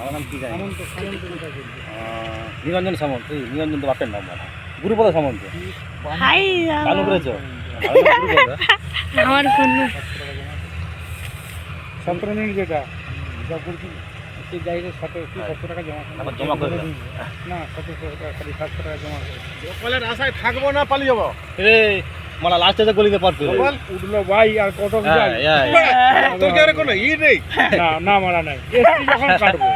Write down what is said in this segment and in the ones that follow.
আমার নাম কি জানি? নিরঞ্জন সামন্ত নিরঞ্জন তো বাপের নাম মানে গুরুপদ সামন্ত। চালু করেছ? আমার ফোন সন্ত্রণী যেটা। সেই সাথে সাতশো টাকা জমা জমা করে না সতেরোশো টাকা খালি সাতশো টাকা জমা করে আশায় থাকব না পালিয়ে যাব। লাস্টে তো গলিতে পারতো গোপাল উঠল ভাই আর কত হ্যাঁ, যায় হ্যাঁ, তোর কি আর কোনো ই নেই? না না মারা নাই। এসপি যখন কাটবো।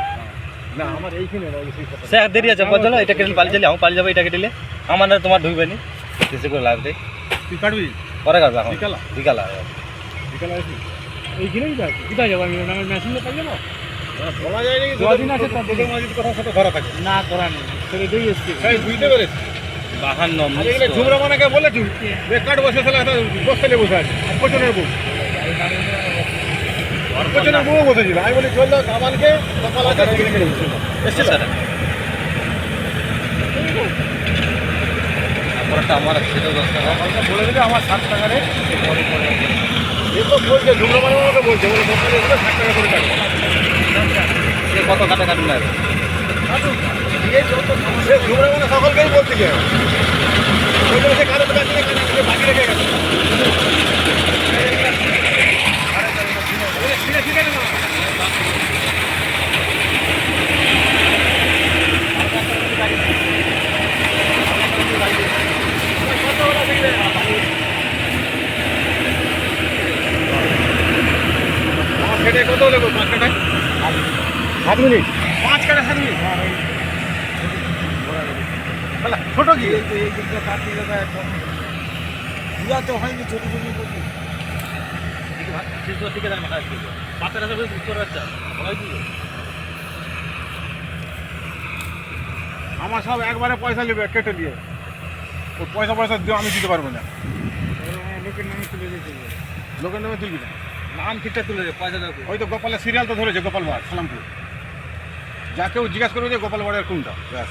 না আমার এইখানে কথা। দেরি আছে বল এটা কেটে পালিয়ে চলে আমি পালিয়ে যাব এটা কেটেলে আমার না তোমার ঢুকবে নি। করে লাগবে তুই কাটবি? পরে কাটবে এখন। বিকালা? বিকালা বিকালে এইখানেই তো আছে কোথায় যাব আমি? মেশিনে যাব? বলা যায় নাকি যতদিন আছে কথা সাথে থাকে। না করা নেই। সেটা দিয়ে এসছি। বুঝতে পেরেছি। বাহান্ন ঝুমরা মানাকে বসে তাহলে একটা বসতে বসে আছে বউ। আর বউ বসেছিল আমি বলি চল কামালকে কপাল আছে সেখানে কেটে বসে এসছে? স্যার তারপরটা আমার সেটা দশ টাকা। বলে দিলে আমার ষাট টাকা রে বলছে ঝুমরা মানে বলছে বলে ষাট টাকা করে কাটবে সে কত কাটা মানে সকলকেই বলতে গিয়ে কারও কাছে বাকি রেখে গেছে কত গো? পাঁচ কাটায় সাত মিনিট পাঁচ কাটা সাত মিনিট ছোট কি? তো হয়নি ছোট ছোট বাচ্চারা দিল আমার সব একবারে পয়সা নেবে কেটে দিয়ে। ওই পয়সা পয়সা দিয়ে আমি দিতে পারব না। লোকের নামে তুলে দিতে লোকের নামে তুলবি না। নাম ঠিকঠাক তুলে দে পয়সা দাও। ওই তো গোপালের সিরিয়াল তো ধরেছে গোপাল ভাড় সালামপুর। যা কেউ জিজ্ঞাসা করবে যে গোপাল ভাড়ের কোনটা? ব্যাস।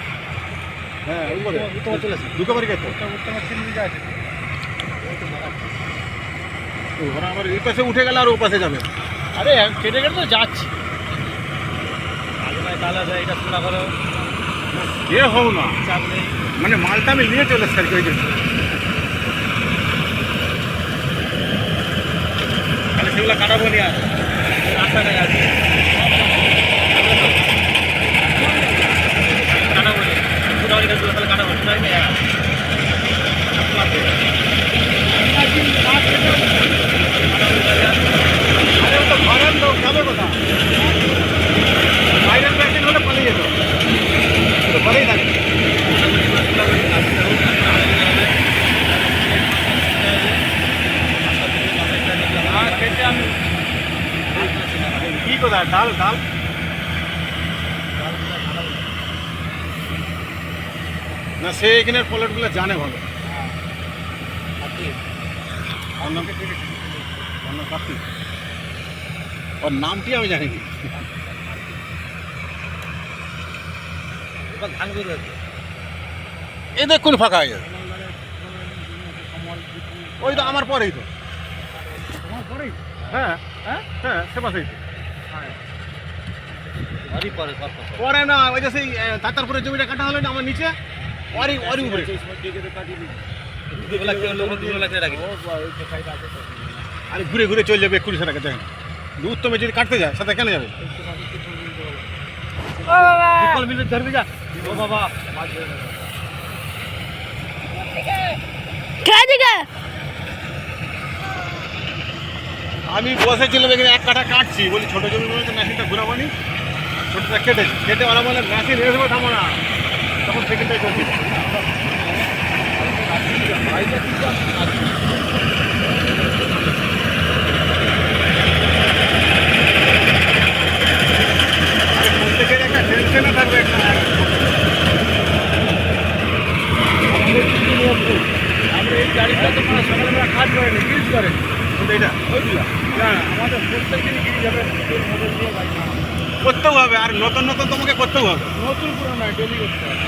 হ্যাঁ ওই করে তোমার চলে আসে। দুটো বাড়ি গেছে। তিন আছে ওরা আমার এই পাশে উঠে গেলে আর ও পাশে যাবে। আরে কেটে কেটে তো যাচ্ছি। নয় এ হও না। মানে মালটা আমি নিয়ে চলে এসছি আর কি ওই জন্য তাহলে সেগুলো কাটাবো নি আর। রাস্তা নেই আর কাটাবো নি পুরো এটা পুরো তাহলে কাটাবো তাই না আরে ও তো ঘরের লোক যাবে কোথা বাইরের ব্যাংকিং হলে পালিয়ে যেত ও তো ঘরেই থাকে আর কেটে আমি কি কোথায় ডাল ডাল। না সে এখানের পলেটগুলো জানে ভালো। ওর নামটি আমি জানি না। এই দেখুন ফাঁকা হয়ে যাবে ওই তো আমার পরেই তো। তোমার পরেই? হ্যাঁ হ্যাঁ? হ্যাঁ সে পাশেই তো। পরে না ওই যে সেই তাতারপুরের জমিটা কাটা হলো না আমার নিচে? ওরই ওরই উপরে। আরে ঘুরে ঘুরে চলে যাবে এক্ষুনি সেটাকে দেখেন। উত্তমে যদি কাটতে যায় সাথে কেন যাবে? ধরবি যা। ও বাবা ঠিক আমি বসেছিলাম এখানে এক কাঠা কাটছি। বলি, ছোটো জমি বলে তো মেশিনটা ঘুরাবো নি? ছোটোটা কেটেছি। কেটে ওরা বলে, মেশিন এসবে থামো না। তখন সেকেন্ডটাই চলছি প্রত্যেকের একটা টেনশনে থাকবে একটা আমরা এই গাড়িটা তো মানে সকালবেলা কাজ করেনি কিছু করে এটা? না আমাদের প্রত্যেক করতেও হবে, আর নতুন নতুন তোমাকে করতেও হবে। নতুন পুরো নয় ডেলি করতে হবে।